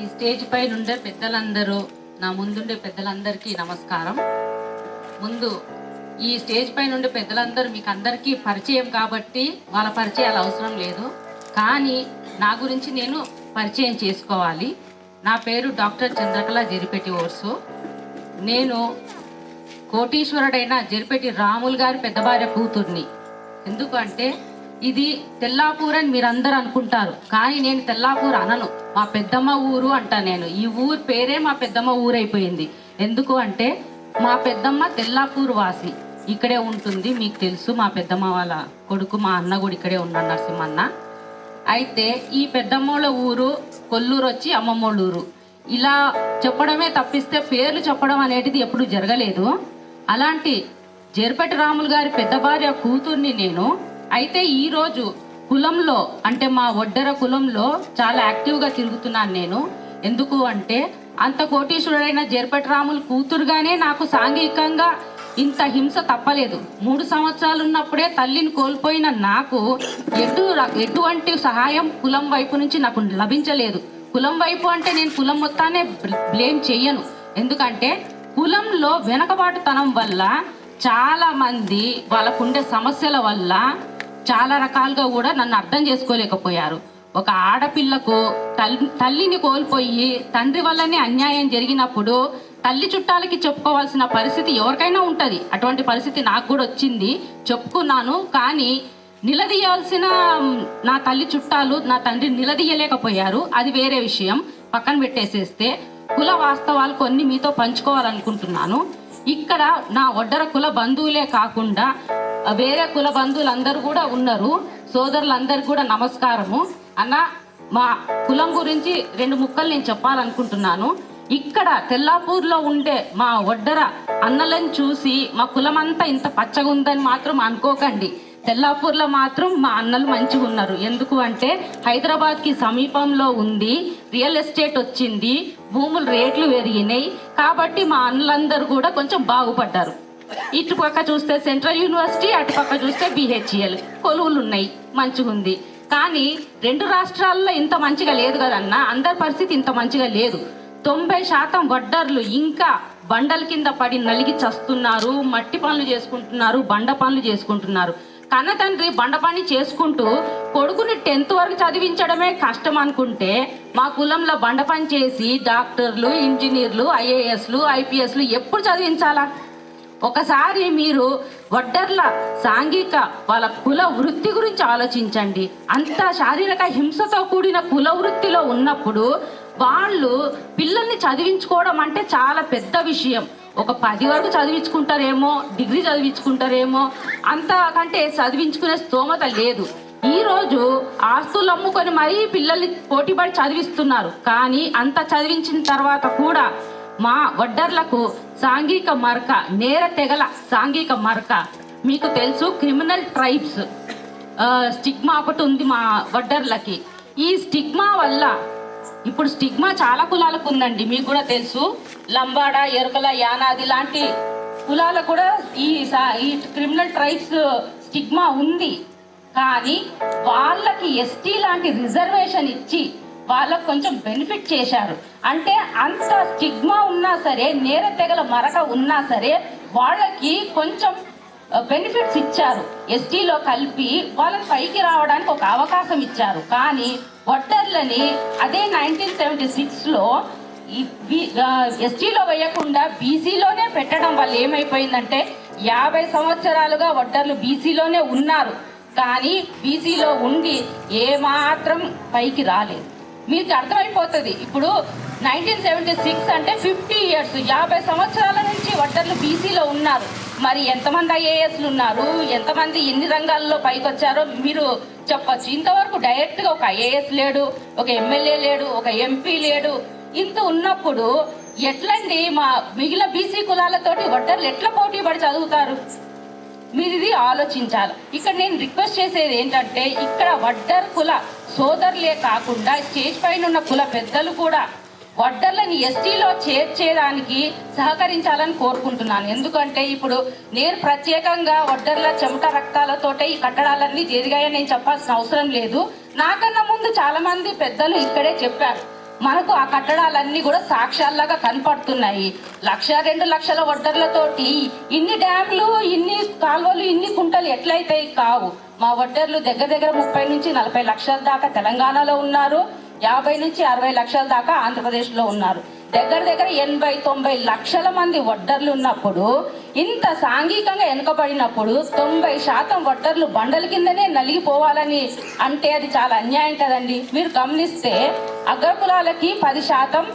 ఈ స్టేజ్ పైన ఉండే పెద్దలందరూ నా ముందుండే పెద్దలందరికీ నమస్కారం. ముందు ఈ స్టేజ్ పైన ఉండే పెద్దలందరూ మీకు అందరికీ పరిచయం కాబట్టి వాళ్ళ పరిచయాలు అవసరం లేదు. కానీ నా గురించి నేను పరిచయం చేసుకోవాలి. నా పేరు డాక్టర్ చంద్రకళ జరిపెట్టి ఓర్సు. నేను కోటీశ్వరుడైన జరిపెట్టి రాములు గారి పెద్ద భార్య కూతుర్ని. ఎందుకంటే ఇది తెల్లాపూర్ అని మీరందరూ అనుకుంటారు. కానీ నేను తెల్లాపూర్ అనను. మా పెద్దమ్మ ఊరు అంటా నేను. ఈ ఊరు పేరే మా పెద్దమ్మ ఊరు అయిపోయింది ఎందుకు అంటే మా పెద్దమ్మ తెల్లాపూర్ వాసి. ఇక్కడే ఉంటుంది మీకు తెలుసు మా పెద్దమ్మ వాళ్ళ కొడుకు మా అన్న కూడా ఇక్కడే ఉన్నాడు నరసింహన్న. అయితే ఈ పెద్దమ్మోళ్ళ ఊరు కొల్లూరు వచ్చి అమ్మమ్మోళ్ళ ఊరు. ఇలా చెప్పడమే తప్పిస్తే పేర్లు చెప్పడం అనేటిది ఎప్పుడు జరగలేదు. అలాంటి జేర్పటి రాములు గారి పెద్ద భార్య కూతుర్ని నేను అయితే ఈ రోజు కులంలో అంటే మా ఒడ్డర కులంలో చాలా యాక్టివ్గా తిరుగుతున్నాను నేను. ఎందుకు అంటే అంత కోటీశ్వరుడైన జేర్పటరాములు కూతురుగానే నాకు సాంఘికంగా ఇంత హింస తప్పలేదు. మూడు సంవత్సరాలు ఉన్నప్పుడే తల్లిని కోల్పోయిన నాకు ఎటు ఎటువంటి సహాయం కులం వైపు నుంచి నాకు లభించలేదు. కులం వైపు అంటే నేను కులం మొత్తానే బ్లేమ్ చెయ్యను. ఎందుకంటే కులంలో వెనకబాటుతనం వల్ల చాలా మంది వాళ్ళకుండే సమస్యల వల్ల చాలా రకాలుగా కూడా నన్ను అర్థం చేసుకోలేకపోయారు. ఒక ఆడపిల్లకు తల్లిని కోల్పోయి తండ్రి వల్లనే అన్యాయం జరిగినప్పుడు తల్లి చుట్టాలకి చెప్పుకోవాల్సిన పరిస్థితి ఎవరికైనా ఉంటుంది. అటువంటి పరిస్థితి నాకు కూడా వచ్చింది. చెప్పుకున్నాను కానీ నిలదీయాల్సిన నా తల్లి చుట్టాలు నా తండ్రి నిలదీయలేకపోయారు. అది వేరే విషయం. పక్కన పెట్టేసేస్తే కుల వాస్తవాలు కొన్ని మీతో పంచుకోవాలనుకుంటున్నాను. ఇక్కడ నా ఒడ్డర కుల బంధువులే కాకుండా వేరే కుల బంధువులందరూ కూడా ఉన్నారు. సోదరులందరూ కూడా నమస్కారము. అన్న మా కులం గురించి రెండు ముక్కలు నేను చెప్పాలనుకుంటున్నాను. ఇక్కడ తెల్లాపూర్లో ఉండే మా ఒడ్డర అన్నలను చూసి మా కులం అంతా ఇంత పచ్చగా ఉందని మాత్రం అనుకోకండి. తెల్లాపూర్లో మాత్రం మా అన్నలు మంచిగా ఉన్నారు. ఎందుకు అంటే హైదరాబాద్కి సమీపంలో ఉంది రియల్ ఎస్టేట్ వచ్చింది భూములు రేట్లు పెరిగినాయి. కాబట్టి మా అన్నలందరూ కూడా కొంచెం బాగుపడ్డారు. ఇటు పక్క చూస్తే సెంట్రల్ యూనివర్సిటీ అటు పక్క చూస్తే బిహెచ్ఎల్ కొలువులు ఉన్నాయి మంచిగా ఉంది కానీ రెండు రాష్ట్రాల్లో ఇంత మంచిగా లేదు కదన్నా అందరి పరిస్థితి ఇంత మంచిగా లేదు. తొంభై శాతం వడ్డర్లు ఇంకా బండల కింద పడి నలిగి చస్తున్నారు మట్టి పనులు చేసుకుంటున్నారు బండ పనులు చేసుకుంటున్నారు. కన్న తండ్రి బండ పని చేసుకుంటూ కొడుకుని టెన్త్ వరకు చదివించడమే కష్టం అనుకుంటే మా కులంలో బండ పని చేసి డాక్టర్లు ఇంజనీర్లు ఐఏఎస్లు ఐపీఎస్లు ఎప్పుడు చదివించాలా? ఒకసారి మీరు వడ్డర్ల సాంఘిక వాళ్ళ కుల వృత్తి గురించి ఆలోచించండి. అంత శారీరక హింసతో కూడిన కుల వృత్తిలో ఉన్నప్పుడు వాళ్ళు పిల్లల్ని చదివించుకోవడం అంటే చాలా పెద్ద విషయం. ఒక పది వరకు చదివించుకుంటారేమో డిగ్రీ చదివించుకుంటారేమో అంతకంటే చదివించుకునే స్తోమత లేదు. ఈరోజు ఆస్తులు అమ్ముకొని మరీ పిల్లల్ని పోటీపడి చదివిస్తున్నారు. కానీ అంత చదివించిన తర్వాత కూడా మా వడ్డర్లకు సాంఘిక మరక నేర తెగల సాంఘిక మరక. మీకు తెలుసు క్రిమినల్ ట్రైబ్స్ స్టిగ్మా ఒకటి ఉంది మా వడ్డర్లకి. ఈ స్టిగ్మా వల్ల ఇప్పుడు స్టిగ్మా చాలా కులాలకు ఉందండి మీకు కూడా తెలుసు. లంబాడ ఎరుకల యానాది లాంటి కులాలకు కూడా ఈ సా- ఈ క్రిమినల్ ట్రైబ్స్ స్టిగ్మా ఉంది. కానీ వాళ్ళకి ఎస్టీ లాంటి రిజర్వేషన్ ఇచ్చి వాళ్ళకు కొంచెం బెనిఫిట్ చేశారు. అంటే అంత స్టిగ్మా ఉన్నా సరే నేర తెగల మరక ఉన్నా సరే వాళ్ళకి కొంచెం బెనిఫిట్స్ ఇచ్చారు. ఎస్టీలో కలిపి వాళ్ళని పైకి రావడానికి ఒక అవకాశం ఇచ్చారు. కానీ ఒట్టర్లని అదే నైన్టీన్ సెవెంటీ సిక్స్లో ఎస్టీలో వేయకుండా బీసీలోనే పెట్టడం వల్ల ఏమైపోయిందంటే యాభై సంవత్సరాలుగా ఒడ్డర్లు బీసీలోనే ఉన్నారు. కానీ బీసీలో ఉండి ఏమాత్రం పైకి రాలేదు. మీకు అర్థమైపోతుంది. ఇప్పుడు నైన్టీన్ సెవెంటీ సిక్స్ అంటే ఫిఫ్టీ ఇయర్స్ యాభై సంవత్సరాల నుంచి వడ్డర్లు బీసీలో ఉన్నారు. మరి ఎంతమంది ఐఏఎస్లు ఉన్నారు? ఎంతమంది ఎన్ని రంగాల్లో పైకి వచ్చారో మీరు చెప్పచ్చు. ఇంతవరకు డైరెక్ట్గా ఒక ఐఏఎస్ లేడు ఒక ఎమ్మెల్యే లేడు ఒక ఎంపీ లేడు. ఇంత ఉన్నప్పుడు ఎట్లండి మా మిగిలిన బీసీ కులాలతోటి వడ్డర్లు ఎట్లా పోటీ పడి చదువుతారు? మీరు ఇది ఆలోచించాలి. ఇక్కడ నేను రిక్వెస్ట్ చేసేది ఏంటంటే ఇక్కడ వడ్డర్ కుల సోదరులే కాకుండా స్టేజ్ పైన ఉన్న కుల పెద్దలు కూడా వడ్డర్లని ఎస్టీలో చేర్చేదానికి సహకరించాలని కోరుకుంటున్నాను. ఎందుకంటే ఇప్పుడు నేను ప్రత్యేకంగా వడ్డర్ల చెమట రక్తాలతోటే ఈ కట్టడాలన్నీ జరిగాయని నేను చెప్పాల్సిన అవసరం లేదు. నాకన్నా ముందు చాలామంది పెద్దలు ఇక్కడే చెప్పారు. మనకు ఆ కట్టడాలన్నీ కూడా సాక్ష్యాల్లాగా కనపడుతున్నాయి. లక్ష రెండు లక్షల వడ్డర్లతోటి ఇన్ని డ్యామ్లు ఇన్ని కాలువలు ఇన్ని కుంటలు ఎట్లయితాయి కావు మా వడ్డర్లు దగ్గర దగ్గర ముప్పై నుంచి నలభై లక్షల దాకా తెలంగాణలో ఉన్నారు. యాభై నుంచి అరవై లక్షల దాకా ఆంధ్రప్రదేశ్లో ఉన్నారు. దగ్గర దగ్గర ఎనభై తొంభై లక్షల మంది వడ్డర్లు ఉన్నప్పుడు ఇంత సాంఘికంగా వెనుకబడినప్పుడు తొంభై శాతం వడ్డర్లు బండల కిందనే నలిగిపోవాలని అంటే అది చాలా అన్యాయం కదండి. మీరు గమనిస్తే అగ్రకులాలకి పది శాతం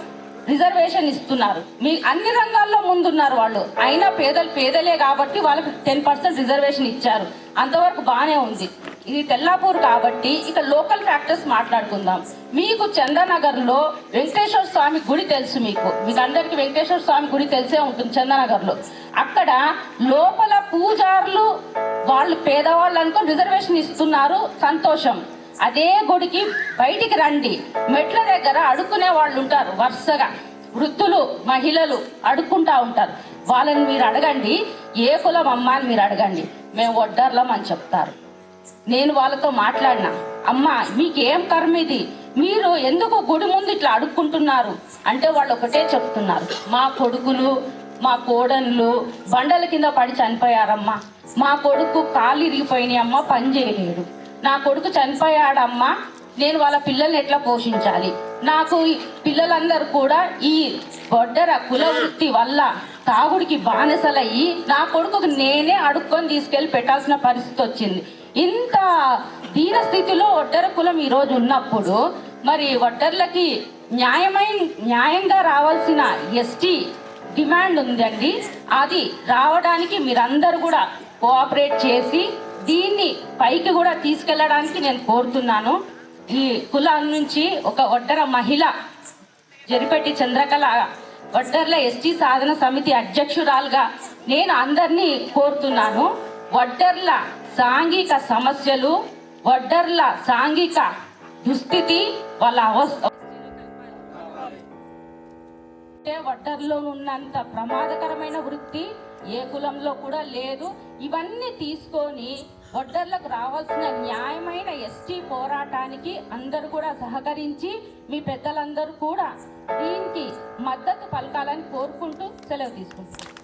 రిజర్వేషన్ ఇస్తున్నారు. మీ అన్ని రంగాల్లో ముందున్నారు వాళ్ళు. అయినా పేదలు పేదలే కాబట్టి వాళ్ళకి టెన్ పర్సెంట్ రిజర్వేషన్ ఇచ్చారు. అంతవరకు బాగానే ఉంది. ఇది తెల్లాపూర్ కాబట్టి ఇక లోకల్ ఫ్యాక్టర్స్ మాట్లాడుకుందాం. మీకు చందనగర్లో వెంకటేశ్వర స్వామి గుడి తెలుసు మీకు. మీకు వెంకటేశ్వర స్వామి గుడి తెలిసే ఉంటుంది చందనగర్లో. అక్కడ లోపల పూజారులు వాళ్ళు పేదవాళ్ళు అనుకో రిజర్వేషన్ ఇస్తున్నారు. సంతోషం. అదే గుడికి బయటికి రండి. మెట్ల దగ్గర అడుక్కునే వాళ్ళు ఉంటారు వరుసగా. వృద్ధులు మహిళలు అడుక్కుంటా ఉంటారు. వాళ్ళని మీరు అడగండి ఏ కులం అమ్మ అని మీరు అడగండి. మేము వడ్డర్లం అని చెప్తారు. నేను వాళ్ళతో మాట్లాడినా అమ్మా మీకు ఏం కర్మ ఇది? మీరు ఎందుకు గుడి ముందు ఇట్లా అడుక్కుంటున్నారు? అంటే వాళ్ళు ఒకటే చెప్తున్నారు మా కొడుకులు మా కోడన్లు బండల కింద పడి చనిపోయారమ్మా. మా కొడుకు కాళ్ళు ఇరిగిపోయినాయి అమ్మ పని చేయలేడు నా కొడుకు చనిపోయాడమ్మా. నేను వాళ్ళ పిల్లల్ని ఎట్లా పోషించాలి? నాకు పిల్లలందరూ కూడా ఈ బొడ్డర కుల వృత్తి వల్ల తాగుడికి బానిసలయ్యి నా కొడుకుకు నేనే అడుక్కొని తీసుకెళ్ళి పెట్టాల్సిన పరిస్థితి వచ్చింది. ఇంత దీన స్థితిలో ఒడ్డర కులం ఈరోజు ఉన్నప్పుడు మరి ఒడ్డర్లకి న్యాయమైన న్యాయంగా రావాల్సిన ఎస్టీ డిమాండ్ ఉందండి. అది రావడానికి మీరందరూ కూడా కోఆపరేట్ చేసి దీన్ని పైకి కూడా తీసుకెళ్ళడానికి నేను కోరుతున్నాను. ఈ కులం నుంచి ఒక ఒడ్డర మహిళ జరిపెట్టి చంద్రకళ వడ్డర్ల ఎస్టీ సాధన సమితి అధ్యక్షురాలుగా నేను అందరినీ కోరుతున్నాను. వడ్డర్ల సాంఘిక సమస్యలు వడ్డర్ల సాంఘిక దుస్థితి వాళ్ళ అవస్థ అంటే వడ్డర్లో ఉన్నంత ప్రమాదకరమైన వృత్తి ఏ కులంలో కూడా లేదు. ఇవన్నీ తీసుకొని వడ్డర్లకు రావాల్సిన న్యాయమైన ఎస్టీ పోరాటానికి అందరూ కూడా సహకరించి మీ పెద్దలందరూ కూడా దీనికి మద్దతు పలకాలని కోరుకుంటూ సెలవు తీసుకుంటున్నాను